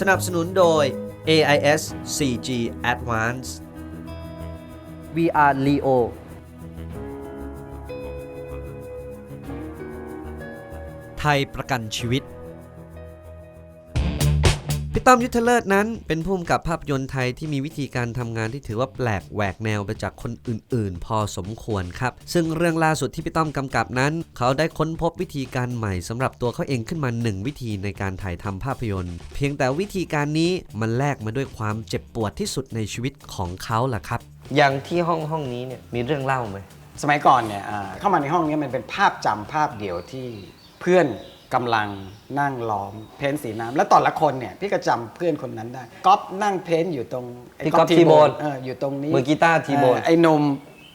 สนับสนุนโดย AIS 4G Advance VR Leo ไทยประกันชีวิตพี่ ต้อมยุทธเลิศนั้น เป็นผู้กำกับภาพยนตร์ไทยที่มีวิธีการทำงานที่ถือว่าแปลกแหวกแนวไปจากคนอื่น ๆ พอสมควรครับ ซึ่งเรื่องล่าสุดที่พี่ต้อมกำกับนั้น เขาได้ค้นพบวิธีการใหม่สำหรับตัวเขาเองขึ้นมาหนึ่งวิธีในการถ่ายทำภาพยนตร์ เพียงแต่วิธีการนี้มันแลกมาด้วยความเจ็บปวดที่สุดในชีวิตของเขาล่ะครับ อย่างที่ห้องห้องนี้เนี่ยมีเรื่องเล่าไหมสมัยก่อนเนี่ยอ่าเข้ามาในห้องเนี้มันเป็นภาพจำภาพเดียวที่เพื่อน กำลังนั่งล้อมเพ้นท์สีน้ำแล้วแต่ละคนเนี่ย พี่ก็จำเพื่อนคนนั้นได้ก๊อฟนั่งเพ้นท์อยู่ตรงไพี่ก๊อฟทีโบน เอออยู่ตรงนี้มือกีตาร์ทีโบน เออไอ้หนม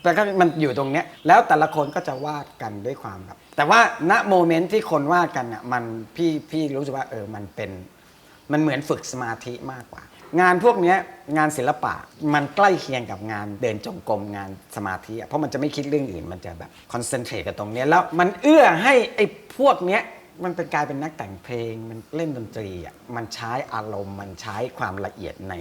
แล้วก็มันอยู่ตรงเนี้ยแล้วแต่ละคนก็จะวาดกันด้วยความแบบ แต่ว่าณโมเมนต์ที่คนวาดกันอะมันพี่พี่รู้สึกว่าเออมันเป็น มันเหมือนฝึกสมาธิมากกว่า งานพวกเนี้ยงานศิลปะมันใกล้เคียงกับงานเดินจงกรมงานสมาธิอะเพราะมันจะไม่คิดเรื่องอื่นมันจะแบบคอนเซนเทรตกับตรงเนี้ยแล้วมันเอื้อให้ไอ้พวกเนี้ย มันเป็นกลายเป็นนักแต่งเพลงมันเล่นดนตรีอะมันใช้อารมณ์มันใช้ความละเอียดใน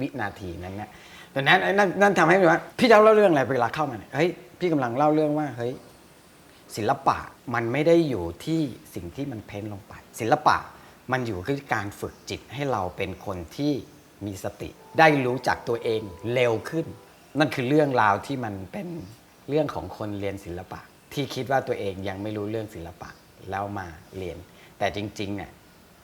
วินาทีนั้นเนี่ยดังนั้นนั่นนั่นทำให้ว่าพี่จะเล่าเรื่องอะไรเวลาเข้ามาเนี่ยเฮ้ยพี่กำลังเล่าเรื่องว่าเฮ้ยศิลปะมันไม่ได้อยู่ที่สิ่งที่มันเพ้นลงไป ศิลปะมันอยู่ที่การฝึกจิตให้เราเป็นคนที่มีสติ ได้รู้จักตัวเองเร็วขึ้น นั่นคือเรื่องราวที่มันเป็นเรื่องของคนเรียนศิลปะ ที่คิดว่าตัวเองยังไม่รู้เรื่องศิลปะ แล้วมาเรียน แต่จริงๆเนี่ย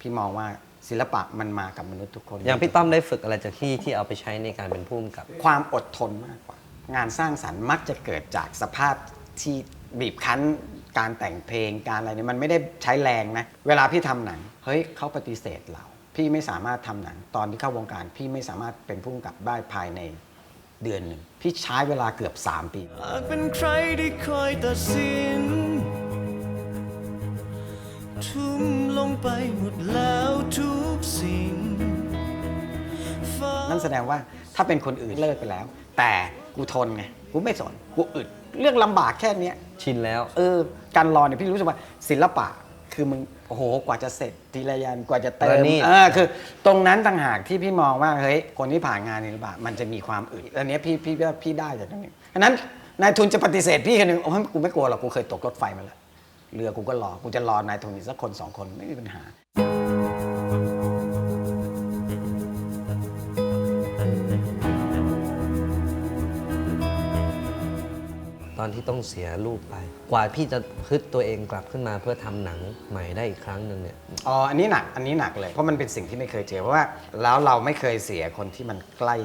พี่มองว่าศิลปะมันมากับมนุษย์ทุกคนอย่างพี่ต้อมได้ฝึกอะไรจากที่ที่เอาไปใช้ในการเป็นผู้กำกับ ความอดทนมากกว่า งานสร้างสรรค์มักจะเกิดจากสภาพที่บีบคั้นการแต่งเพลงการอะไรเนี่ยมันไม่ได้ใช้แรงนะ เวลาพี่ทำหนัง เฮ้ยเขาปฏิเสธเรา พี่ไม่สามารถทำหนัง ตอนที่เข้าวงการ พี่ไม่สามารถเป็นผู้กำกับได้ภายในเดือนหนึ่งพี่ใช้เวลาเกือบ 3 ปีอาจเป็นใครที่คอยตัดสิน ทุ่มลงไปหมดแล้วทุกสิ่งฟ้านั่นแสดงว่าถ้าเป็นคนอื่นเลิกไปแล้ว แต่กูทนไงกูไม่สนกูอึดเรื่องลำบากแค่เนี้ยชินแล้ว เออ การรอเนี่ยพี่รู้สึกว่าศิลปะคือมึงโอ้โหกว่าจะเสร็จทีละยันกว่าจะเติประมณีตเออคือ ตรงนั้นต่างหากที่พี่มองว่าเฮ้ยคนที่ผ่านงานศิลปะมันจะมีความอึดอันเนี้ยพี่พี่ว่าพี่ได้จากตรงนี้อันนั้นนายทุนจะปฏิเสธพี่คนหนึ่งโอ้ยกูไม่กลัวหรอกกูเคยตกรถไฟมาแล้ว เรือกูก็รอกูจะรอนายทุนอีกสักคนสองคนไม่มีปัญหา ตอนที่ต้องเสียลูกไป กว่าพี่จะพึดตัวเองกลับขึ้นมาเพื่อทำหนังใหม่ได้อีกครั้งหนึ่งเนี่ย อ๋อ อันนี้หนัก อันนี้หนักเลย เพราะมันเป็นสิ่งที่ไม่เคยเจอ เพราะว่าแล้วเราไม่เคยเสียคนที่มันใกล้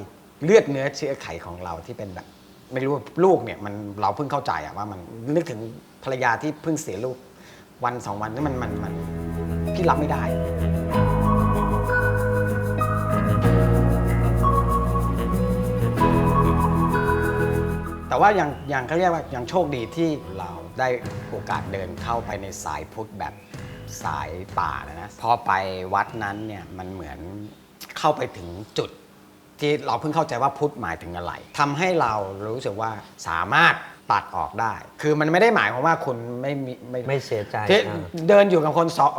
เลือดเนื้อเชื้อไขของเราที่เป็นแบบ ไม่รู้ว่าลูกเนี่ยมันเราเพิ่งเข้าใจอะว่ามันนึกถึง ภรรยาที่เพิ่งเสียลูก วันสองวันนี่มันมันมันพี่รับไม่ได้ แต่ว่าอยังอยังเขาเรียกว่าอยังโชคดีที่เราได้โอกาสเดินเข้าไปในสายพุทธแบบสายป่านะนะพอไปวัดนั้นเนี่ยมันเหมือนเข้าไปถึงจุดที่เราเพิ่งเข้าใจว่าพุทธหมายถึงอะไรทำให้เรารู้สึกว่าสามารถ ตัดออกได้ คือมันไม่ได้หมายความว่าคุณไม่มีไม่เสียใจที่อ่า เดินอยู่กับคนสอง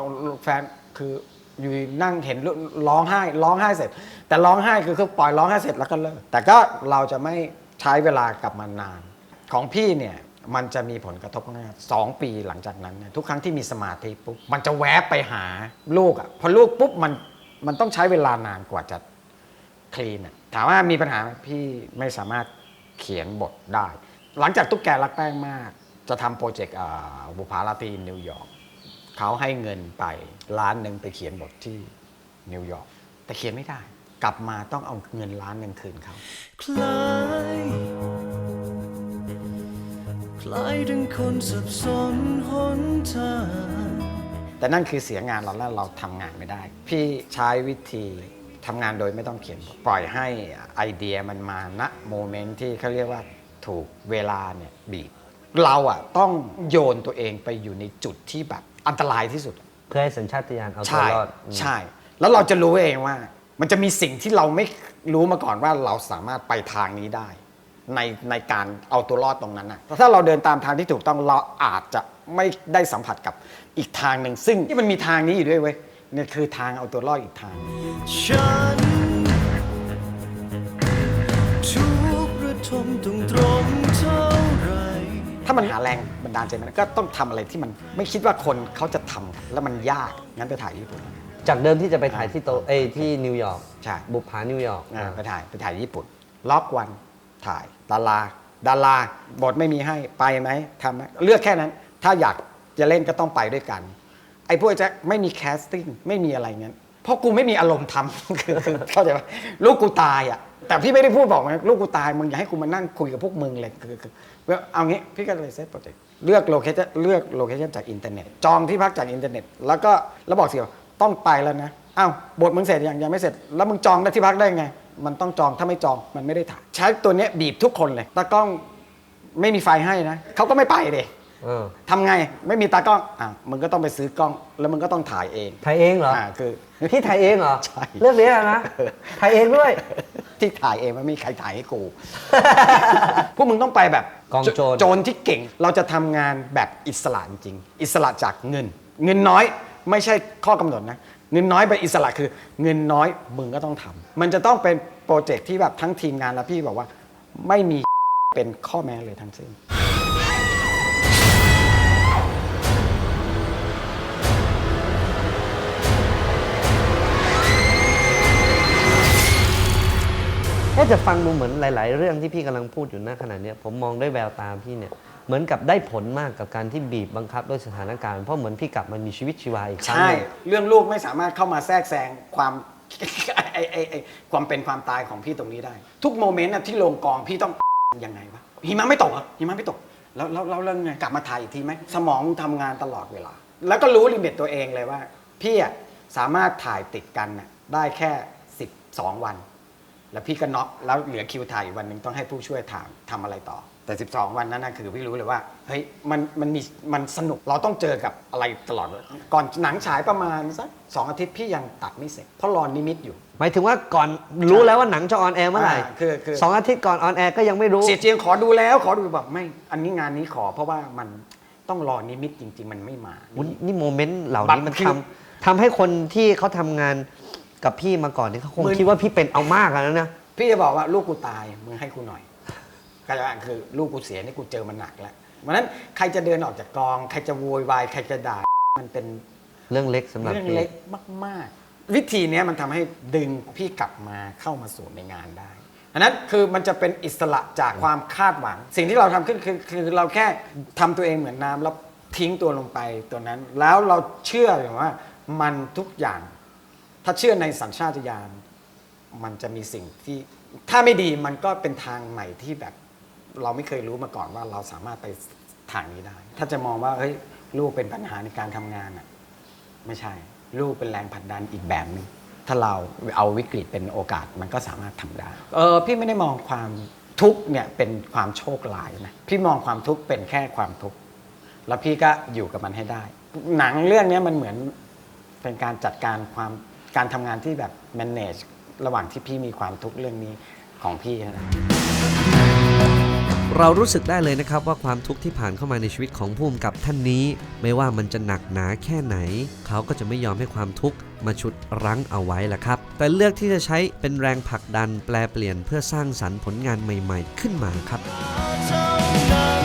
แฟนคืออยู่นั่งเห็นร้องไห้ร้องไห้เสร็จ แต่ร้องไห้คือคือปล่อยร้องไห้เสร็จแล้วก็เลิกแต่ก็เราจะไม่ใช้เวลากับมันนาน ของพี่เนี่ยมันจะมีผลกระทบง่ายสองปีหลังจากนั้นเนี่ยทุกครั้งที่มีสมาธิปุ๊บมันจะแวบไปหาลูกอะ่ะพอลูกปุ๊บมันมันต้องใช้เวลานานกว่าจะ คลีนอะถามว่ามีปัญหาไหมพี่ไม่สามารถเขียนบทได้ หลังจากตุ๊กแกรักแป้งมาก จะทำโปรเจกต์อ่าบุพาราตรีนิวยอร์กเขาให้เงินไปล้านหนึ่งไปเขียนบทที่นิวยอร์กแต่เขียนไม่ได้ กลับมาต้องเอาเงินล้านหนึ่งคืนเขาคล้ายคล้ายถึงคนสับสนหนทางแต่นั่นคือเสียงานเราแล้วเราทำงานไม่ได้ พี่ใช้วิธีทำงานโดยไม่ต้องเขียนบทปล่อยให้ไอเดียมันมาณโมเมนต์ที่เขาเรียกว่า ถูกเวลาเนี่ยบีบ เราอะต้องโยนตัวเองไปอยู่ในจุดที่แบบอันตรายที่สุด เพื่อให้สัญชาตญาณเอาตัวใช่รอดอืมใช่ แล้วเราจะรู้เองว่า มันจะมีสิ่งที่เราไม่รู้มาก่อนว่าเราสามารถไปทางนี้ได้ ในในการเอาตัวรอดตรงนั้นนะถ้าเราเดินตามทางที่ถูกต้องเราอาจจะไม่ได้สัมผัสกับอีกทางหนึ่งซึ่งที่มันมีทางนี้อยู่ด้วยเว้ยเนี่ยคือทางเอาตัวรอดอีกทาง ฉัน กข์ระทมต้องตรงเท่าไหรถ้ามันหาแรงบันดาลใจมันก็ต้องทำอะไรที่มันไม่คิดว่าคนเขาจะทำกันแล้วมันยากงั้นไปถ่ายญี่ปุ่น จากเดิมที่จะไปถ่ายที่โตเอยที่นิวยอร์กใช่ บุปผานิวยอร์กอ่าไปถ่ายไปถ่ายญี่ปุ่น ล็อกวันถ่ายดาราดาราบทไม่มีให้ไปไหมทำไหมเลือกแค่นั้น ถ้าอยากจะเล่นก็ต้องไปด้วยกัน ไอ้พวกแจ็คไม่มีแคสติ้งไม่มีอะไรเงี้ยเพราะกูไม่มีอารมณ์ทำ คือคือเข้าใจปะลูกกูตายอะ แต่พี่ไม่ได้พูดบอกนะลูกกูตายมึงอย่าให้กูมานั่งคุยกับพวกมึงเลยคือคือคือเอางี้พี่ก็เลยเซตโปรเจกต์เลือกโลเคชั่นเลือกโลเคชั่นจากอินเทอร์เน็ตจองที่พักจากอินเทอร์เน็ตแล้วก็แล้วบอกสิว่าต้องไปแล้วนะอ้าวบทมึงเสร็จยังยังไม่เสร็จ แล้วมึงจองได้ที่พักได้ไง มันต้องจองถ้าไม่จองมันไม่ได้ถ่ายใช้ตัวเนี้ยบีบทุกคนเลยตากล้องไม่มีไฟให้นะเขาก็ไม่ไปเลยเออทำไงไม่มีตากล้องอะมึงก็ต้องไปซื้อกล้อง แล้วมึงก็ต้องถ่ายเองถ่ายเองเหรออ่าคือพี่ถ่ายเองเหรอใช่เรื่องนี้อะนะถ่ายเองด้วย ที่ถ่ายเองมันไม่มีใครถ่ายให้กู พวกมึงต้องไปแบบกองโจร โจรที่เก่งเราจะทำงานแบบอิสระจริงอิสระจากเงิน เงินน้อยไม่ใช่ข้อกำหนดนะ เงินน้อยเป็นอิสระคือ เงินน้อยมึงก็ต้องทำมันจะต้องเป็นโปรเจกต์ที่แบบทั้งทีมงานแล้วพี่บอกว่า ไม่มี เป็นข้อแม้เลยทั้งสิ้น จะฟังดูเหมือนหลาย ๆ เรื่องที่พี่กำลังพูดอยู่ณขณะนี้ผมมองด้วยแววตาพี่เนี่ยเหมือนกับได้ผลมากกับการที่บีบบังคับด้วยสถานการณ์เพราะเหมือนพี่กลับมามีชีวิตชีวาอีกครั้งใช่หนึ่งเรื่องลูกไม่สามารถเข้ามาแทรกแซงความไอ้ไอ้ไอ้ความเป็นความตายของพี่ตรงนี้ได้ ทุกโมเมนต์ที่ลงกองพี่ต้องยังไงวะหิมะไม่ตกเหรอหิมะไม่ตก แล้วแล้วแล้วเรื่องไงกลับมาถ่ายอีกทีไหมสมองทำงานตลอดเวลา แล้วก็รู้ลิมิตตัวเองเลยว่า พี่อะสามารถถ่ายติดกันน่ะได้แค่ 12 วัน แล้วพี่ก็น็อกแล้วเหลือคิวถ่ายอีกวันหนึ่งต้องให้ผู้ช่วยถามทำอะไรต่อ แต่ 12 วันนั้นนะคือพี่รู้เลยว่าเฮ้ยมันมันมีมันสนุกเราต้องเจอกับอะไรตลอดเลยก่อนหนังฉายประมาณสักสองอาทิตย์พี่ยังตัดไม่เสร็จเพราะรอนิมิตอยู่ หมายถึงว่าก่อนรู้แล้วว่าหนังจะออนแอร์เมื่อไหร่อ่าคือคือ สองอาทิตย์ก่อนออนแอร์ก็ยังไม่รู้ เสียเจียงขอดูแล้วขอดูบอกไม่ อันนี้งานนี้ขอเพราะว่ามันต้องรอนิมิตจริง ๆ มันไม่มา อุ๊ยนี่โมเมนต์เหล่าบันี้ตรมันคือทำทำให้คนที่เขาทำงาน กับพี่มาก่อนนี่เขาคงมึนคิดว่าพี่เป็นเอามากแล้วนะ พี่จะบอกว่าลูกกูตายมึงให้กูหน่อยก็จะคือลูกกูเสียนี่กูเจอมันหนักแล้ววันนั้นใครจะเดินออกจากกอง ใครจะโวยวายใครจะด่า มันเป็นเรื่องเล็กสำหรับเรื่องพี่เล็กมาก ๆ วิธีเนี้ยมันทำให้ดึงพี่กลับมาเข้ามาสู่ในงานได้อันนั้นคือมันจะเป็นอิสระจากความคาดหวัง สิ่งที่เราทำขึ้นคือคือเราแค่ทำตัวเองเหมือนน้ำแล้วทิ้งตัวลงไปตัวนั้น แล้วเราเชื่ออย่างว่ามันทุกอย่าง ถ้าเชื่อในสัญชาตญาณมันจะมีสิ่งที่ถ้าไม่ดีมันก็เป็นทางใหม่ที่แบบเราไม่เคยรู้มาก่อนว่าเราสามารถไปทางนี้ได้ ถ้าจะมองว่าเฮ้ยลูกเป็นปัญหาในการทำงานอะไม่ใช่ ลูกเป็นแรงผลักดันอีกแบบหนึงถ้าเราเอาวิกฤตเป็นโอกาสมันก็สามารถทำได้เออพี่ไม่ได้มองความทุกเนี่ยเป็นความโชคร้ายนะพี่มองความทุกเป็นแค่ความทุกแล้วพี่ก็อยู่กับมันให้ได้ หนังเรื่องนี้มันเหมือนเป็นการจัดการความ การทำงานที่แบบ manage ระหว่างที่พี่มีความทุกข์เรื่องนี้ของพี่นะเรารู้สึกได้เลยนะครับว่าความทุกข์ที่ผ่านเข้ามาในชีวิตของผู้กำกับท่านนี้ ไม่ว่ามันจะหนักหนาแค่ไหน เขาก็จะไม่ยอมให้ความทุกข์มาฉุดรั้งเอาไว้ละครับ แต่เลือกที่จะใช้เป็นแรงผลักดันแปลเปลี่ยนเพื่อสร้างสรรค์ผลงานใหม่ ๆ ขึ้นมาครับเท่านั้น